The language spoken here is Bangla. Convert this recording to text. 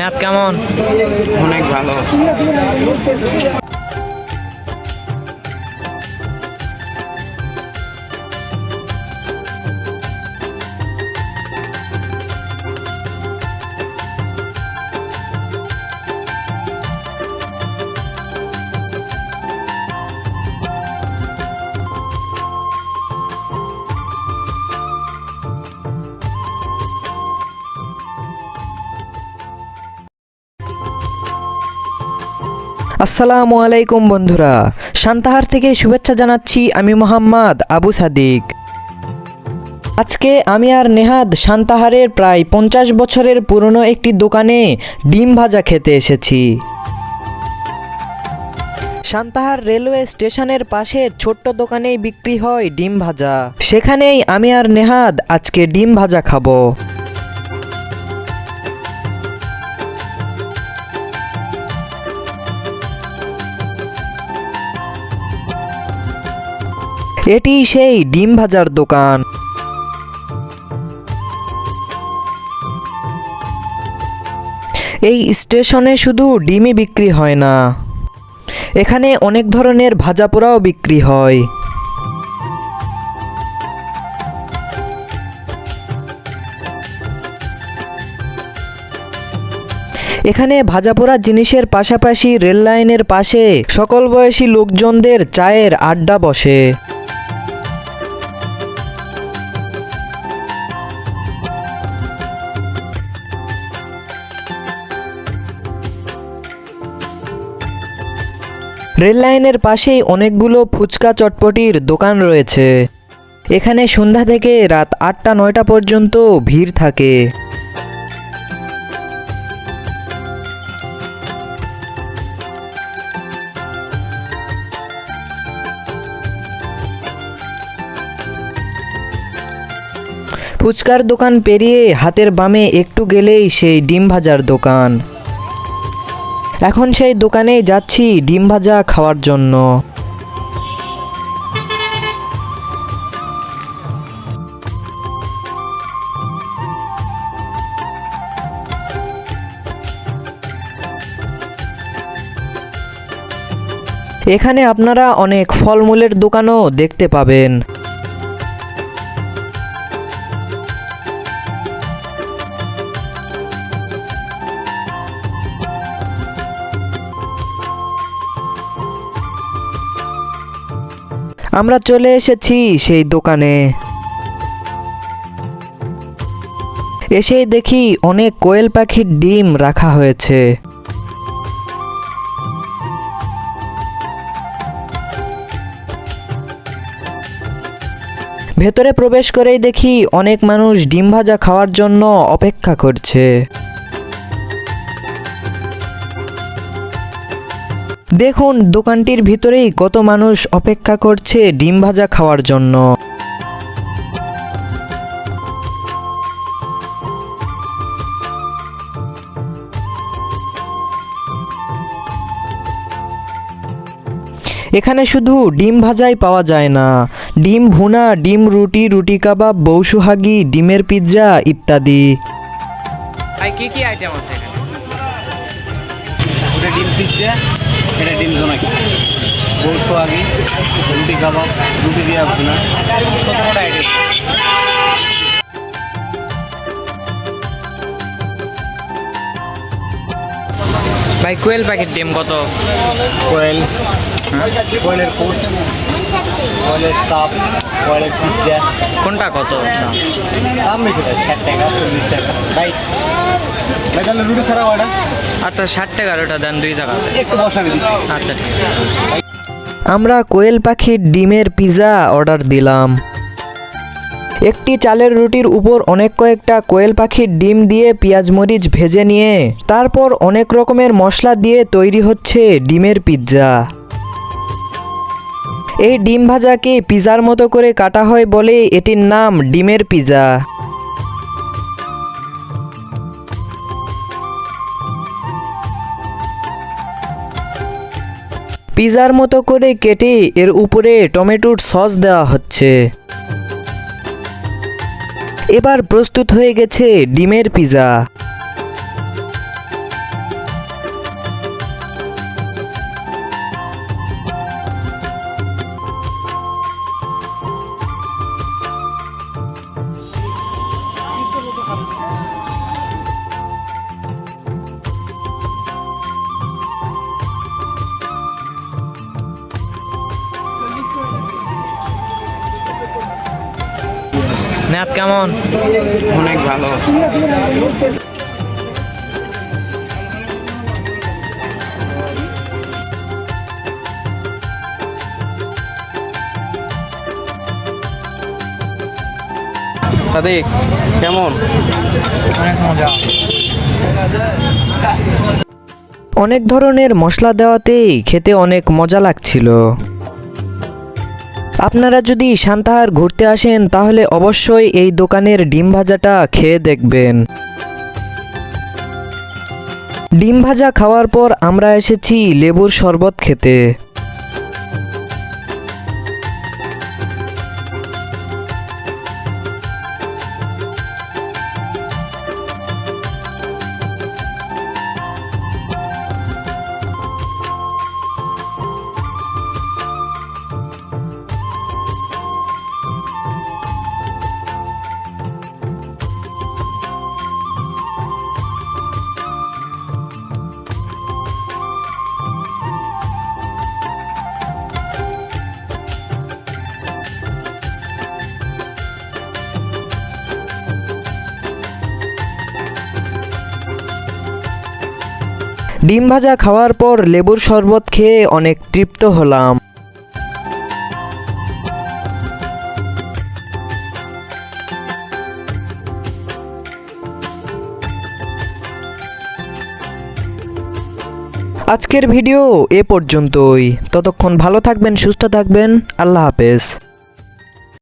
নেহাত কেমন? অনেক ভালো। আসসালামু আলাইকুম বন্ধুরা, সান্তাহার থেকে শুভেচ্ছা জানাচ্ছি আমি মোহাম্মদ আবু সাদিক। আজকে আমি আর নেহাদ সান্তাহারের প্রায় পঞ্চাশ বছরের পুরনো একটি দোকানে ডিম ভাজা খেতে এসেছি। সান্তাহার রেলওয়ে স্টেশনের পাশের ছোট্ট দোকানেই বিক্রি হয় ডিম ভাজা। সেখানেই আমি আর নেহাদ আজকে ডিম ভাজা খাব। এটি সেই ডিম ভাজার দোকান। এই স্টেশনে শুধু ডিমই বিক্রি হয় না। এখানে অনেক ধরনের ভাজা পোড়াও বিক্রি হয়। এখানে ভাজা পোড়া জিনিসের পাশাপাশি রেল লাইনের পাশে সকল বয়সী লোকজনদের চায়ের আড্ডা বসে। রেল লাইনের পাশেই অনেকগুলো ফুচকা চটপটির দোকান রয়েছে। এখানে সন্ধ্যা থেকে রাত আটটা নয়টা পর্যন্ত ভিড় থাকে। ফুচকার দোকান পেরিয়ে হাতের বামে একটু গেলেই সেই ডিম ভাজার দোকান। এখন সেই দোকানে যাচ্ছি ডিম ভাজা খাওয়ার জন্য। এখানে আপনারা অনেক ফলমূলের দোকানও দেখতে পাবেন। আমরা চলে এসেছি সেই দোকানে। এসেই দেখি অনেক কোয়েল পাখির ডিম রাখা হয়েছে। ভেতরে প্রবেশ করেই দেখি অনেক মানুষ ডিম ভাজা খাওয়ার জন্য অপেক্ষা করছে। দেখুন, দোকানটির ভিতরেই কত মানুষ অপেক্ষা করছে ডিম ভাজা খাওয়ার জন্য। এখানে শুধু ডিম ভাজাই পাওয়া যায় না। ডিম ভুনা, ডিম রুটি রুটি কাবাব বৌসুহাগি ডিমের পিৎজা ইত্যাদি। কি কি আইটেম আছে ওটা ডিম পিজ্জা এটা ডিম জোনাকি। বলতো আগে রুটি কাবাব রুটি দিয়ে সতেরোটা আইটেম ভাই কোয়েল প্যাকেট ডিম কত? কোয়েল কোয়েলের পোস্ট কোয়েলের সাপ কোয়েলের পিজ্জা। কোনটা কত? দাম? বেশি ষাট টাকা চল্লিশ টাকা। ভাই তাহলে রুটি ছাড়া অর্ডার আচ্ছা ষাট টাকার ওটা দেন দুই টাকা। একটু বসাবে আচ্ছা। আমরা কোয়েল পাখির ডিমের পিৎজা অর্ডার দিলাম। একটি চালের রুটির উপর অনেক কয়েকটা কোয়েল পাখির ডিম দিয়ে পেঁয়াজ মরিচ ভেজে নিয়ে তারপর অনেক রকমের মশলা দিয়ে তৈরি হচ্ছে ডিমের পিৎজা এই ডিম ভাজাকে পিজার মতো করে কাটা হয় বলে এটির নাম ডিমের পিজা। পিজার মতো করে কেটে এর উপরে টমেটোর সস দেওয়া হচ্ছে। এবার প্রস্তুত হয়ে গেছে ডিমের পিজা। নেহাত কেমন? অনেক ভালো। সাদিক কেমন? অনেক মজা। অনেক ধরনের মশলা দেওয়াতেই খেতে অনেক মজা লাগছিল। আপনারা যদি সান্তাহার ঘুরতে আসেন, তাহলে অবশ্যই এই দোকানের ডিম ভাজাটা খেয়ে দেখবেন। ডিম ভাজা খাওয়ার পর আমরা এসেছি লেবুর শরবত খেতে। ডিম ভাজা খাওয়ার পর লেবুর শরবত খেয়ে অনেক তৃপ্ত হলাম। আজকের ভিডিও এ পর্যন্তই। ততক্ষণ ভালো থাকবেন, সুস্থ থাকবেন। আল্লাহ হাফেজ।